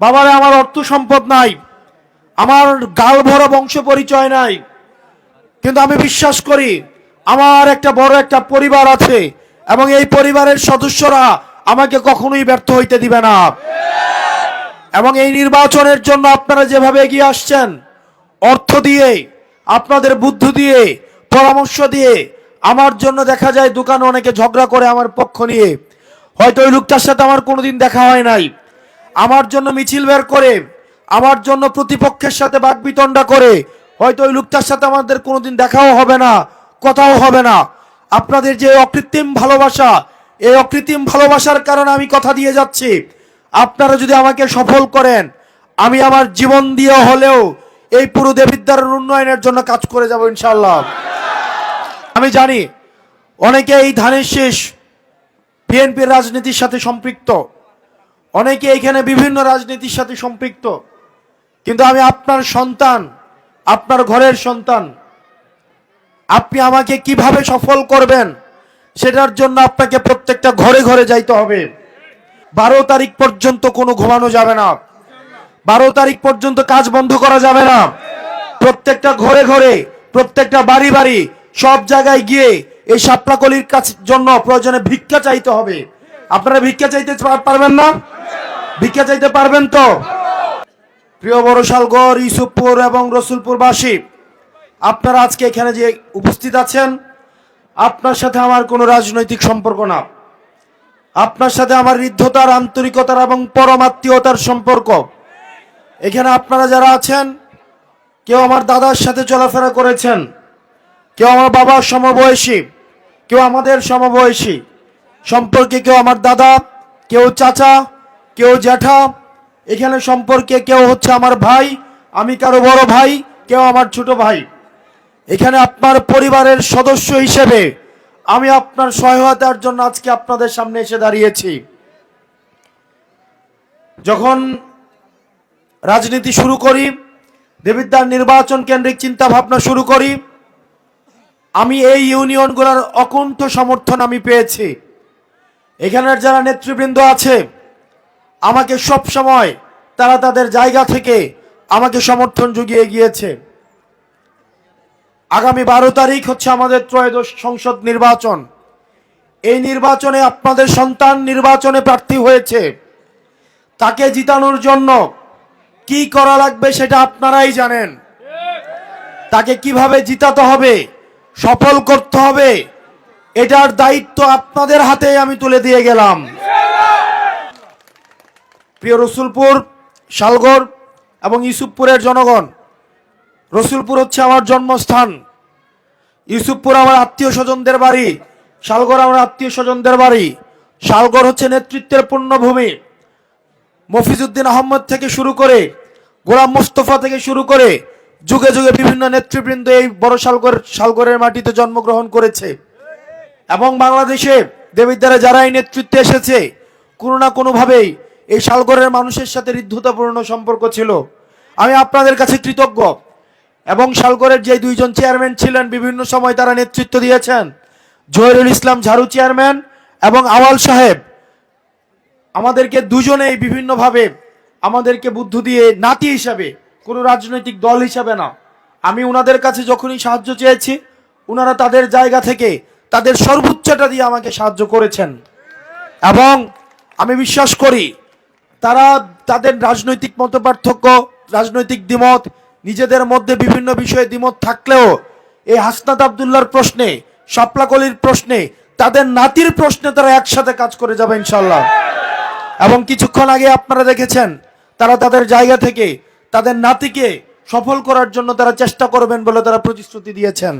বাবারে, আমার অর্থ সম্পদ নাই। আমার গাল ভরা বংশ পরিচয় নাই। কিন্তু আমি বিশ্বাস করি, আমার একটা বড় একটা পরিবার আছে এবং এই পরিবারের সদস্যরা আমাকে কখনোই ব্যর্থ হইতে দিবে না। এবং এই নির্বাচনের জন্য আপনারা যেভাবে এগিয়ে আসছেন, অর্থ দিয়ে, আপনাদের বুদ্ধি দিয়ে, পরামর্শ দিয়ে, আমার জন্য দেখা যায় দোকানে অনেকে ঝগড়া করে আমার পক্ষ নিয়ে। হয়তো ওই লোকটার সাথে আমার কোনোদিন দেখা হয় নাই। আমার জন্য মিছিল বের করে, আমার জন্য প্রতিপক্ষের সাথে বাকবিতণ্ডা করে, হয়তো ওই লোকটার সাথে আমাদের কোনোদিন দেখাও হবে না, কথাও হবে না। আপনাদের যে অকৃত্রিম ভালোবাসা, এই অকৃত্রিম ভালোবাসার কারণে আমি কথা দিয়ে যাচ্ছি। আপনারা যদি আমাকে সফল করেন, আমি আমার জীবন দিয়ে হলেও এই পুরো দেবিদ্যার উন্নয়নের জন্য কাজ করে যাব ইনশাল্লাহ আমি জানি, অনেকে এই ধানের শেষ বিএনপির রাজনীতির সাথে সম্পৃক্ত। অনেকে এখানে বিভিন্ন রাজনীতির সাথে সম্পৃক্ত। কিন্তু আমি আপনার সন্তান, আপনার ঘরের সন্তান। আপনি আমাকে কীভাবে সফল করবেন, সেটার জন্য আপনাকে প্রত্যেকটা ঘরে ঘরে যাইতে হবে। বারো তারিখ পর্যন্ত কোনো ঘুমানো যাবে না। বারো তারিখ পর্যন্ত কাজ বন্ধ করা যাবে না। প্রত্যেকটা ঘরে ঘরে, প্রত্যেকটা বাড়ি বাড়ি, সব জায়গায় গিয়ে এই সাপলাকলির কাছ জন্য প্রয়োজনে ভিক্ষা চাইতে হবে। আপনারা ভিক্ষা চাইতে পারবেন না? ভিক্ষা চাইতে পারবেন তো? প্রিয় বড়শালগড় ইউসুফপুর এবং রসুলপুরবাসী, আপনারা আজকে এখানে যে উপস্থিত আছেন, আপনার সাথে আমার কোনো রাজনৈতিক সম্পর্ক না। আপনার সাথে আমার হৃদ্ধতার আন্তরিকতার এবং পরমাত্মীয়তার সম্পর্ক। এখানে আপনারা যারা আছেন, কেউ আমার দাদার সাথে চলাফেরা করেছেন, কেউ আমার বাবার সমবয়সী, কেউ আমাদের সমবয়সী সম্পর্কে কেউ আমার দাদা, কেউ চাচা, কেউ জ্যাঠা, এখানে সম্পর্কে কেউ হচ্ছে আমার ভাই, আমি কারও বড় ভাই, কেউ আমার ছোট ভাই। এখানে আপনার পরিবারের সদস্য হিসেবে আমি আপনার সহায়তার জন্য আজকে আপনাদের সামনে এসে দাঁড়িয়েছি। যখন রাজনীতি শুরু করি দেবিদ্যার নির্বাচন কেন্দ্রিক চিন্তা ভাবনা শুরু করি, আমি এই ইউনিয়নগুলোর অকুণ্ঠ সমর্থন আমি পেয়েছি। এখানের যারা নেতৃবৃন্দ আছে, আমাকে সব সময় তারা তাদের জায়গা থেকে আমাকে সমর্থন জুগিয়ে গিয়েছে। আগামী বারো তারিখ হচ্ছে আমাদের ত্রয়োদশ সংসদ নির্বাচন। এই নির্বাচনে আপনাদের সন্তান নির্বাচনে প্রার্থী হয়েছে। তাকে জিতানোর জন্য কি করা লাগবে সেটা আপনারাই জানেন। তাকে কীভাবে জিতাতে হবে, সফল করতে হবে এটার দায়িত্ব আপনাদের হাতে আমি তুলে দিয়ে গেলাম। প্রিয় রসুলপুর, শালগড় এবং ইউসুফপুরের জনগণ, রসুলপুর হচ্ছে আমার জন্মস্থান। ইউসুফপুর আমার আত্মীয় স্বজনদের বাড়ি, শালগড় আমার আত্মীয় স্বজনদের বাড়ি। শালগড় হচ্ছে নেতৃত্বের পূর্ণভূমি। মফিজউদ্দিন আহমদ থেকে শুরু করে, গোলাম মোস্তফা থেকে শুরু করে, যুগে যুগে বিভিন্ন নেতৃবৃন্দ এই বড় শালগড়, শালগড়ের মাটিতে জন্মগ্রহণ করেছে। এবং বাংলাদেশে দেবিদ্বারা যারা এই নেতৃত্বে এসেছে, কোনো না কোনোভাবেই এই শালগড়ের মানুষের সাথে হৃদ্ধতাপূর্ণ সম্পর্ক ছিল। আমি আপনাদের কাছে কৃতজ্ঞ এবং শালগড়ের যে দুইজন চেয়ারম্যান ছিলেন, বিভিন্ন সময় তারা নেতৃত্ব দিয়েছেন। জহিরুল ইসলাম ঝাড়ু চেয়ারম্যান এবং আওয়াল সাহেব, আমাদেরকে দুজনেই বিভিন্নভাবে আমাদেরকে বুদ্ধ দিয়ে নাতি হিসাবে, কোনো রাজনৈতিক দল হিসাবে না। আমি ওনাদের কাছে যখনই সাহায্য চেয়েছি ওনারা তাদের জায়গা থেকে তাদের সর্বোচ্চটা দিয়ে আমাকে সাহায্য করেছেন। এবং আমি বিশ্বাস করি, তারা তাদের রাজনৈতিক মতপার্থক্য, রাজনৈতিক দ্বিমত, নিজেদের মধ্যে বিভিন্ন বিষয়ে দ্বিমত থাকলেও এই হাসনাত আবদুল্লার প্রশ্নে, শাপলাকলির প্রশ্নে, তাদের নাতির প্রশ্নে তারা একসাথে কাজ করে যাবে ইনশাল্লাহ এবং কিছুক্ষণ আগে আপনারা দেখেছেন, তারা তাদের জায়গা থেকে তাদের নাতিকে সফল করার জন্য তারা চেষ্টা করবেন বলে তারা প্রতিশ্রুতি দিয়েছেন।